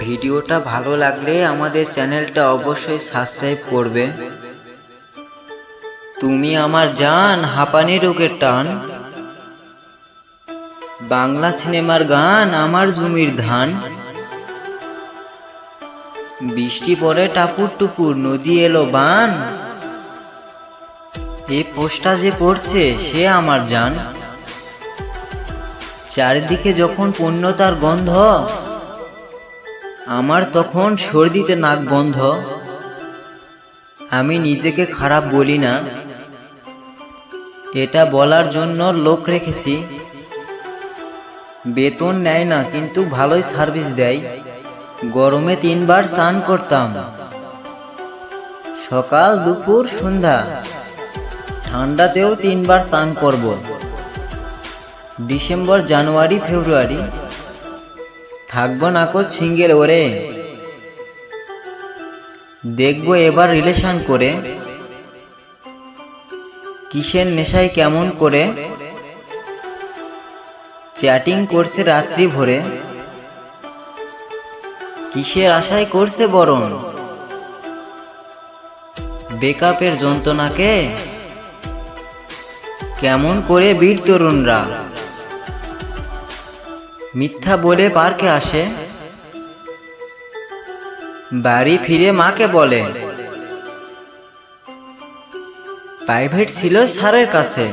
ভিডিওটা ভালো লাগলে আমাদের চ্যানেলটা অবশ্যই সাবস্ক্রাইব করবে। তুমি আমার জান, হাঁপানি রোগের টান। বাংলা সিনেমার গান আমার জমির ধান। বৃষ্টি পরে টাপুর টুপুর, নদী এলো বান। এই পোস্টটা যে পড়ছে, সে আমার জান। চারিদিকে যখন পূর্ণতার গন্ধ, আমার তখন সর্দিতে নাক বন্ধ। আমি নিজেকে খারাপ বলি না। এটা বলার জন্য লোক রেখেছি। বেতন নেয় না, কিন্তু ভালোই সার্ভিস দেয়। গরমে তিনবার স্নান করতাম। সকাল, দুপুর, সন্ধ্যা। ঠান্ডাতেও তিনবার স্নান করব। December, January, February. থাকব না কো সিঙ্গেল ওরে। দেখব এবার রিলেশন করে। কিসের নেশায় কেমন করে। চ্যাটিং করছে রাত্রি ভোরে। কিসের আশায় করছে বরণ। বেকআপের যন্ত্রণাকে। কেমন করে বীর তরুণরা? মিথ্যা বলে পার্কে আসে? বাড়ি ফিরে মাকে বলে, প্রাইভেট ছিল স্যারের কাছে।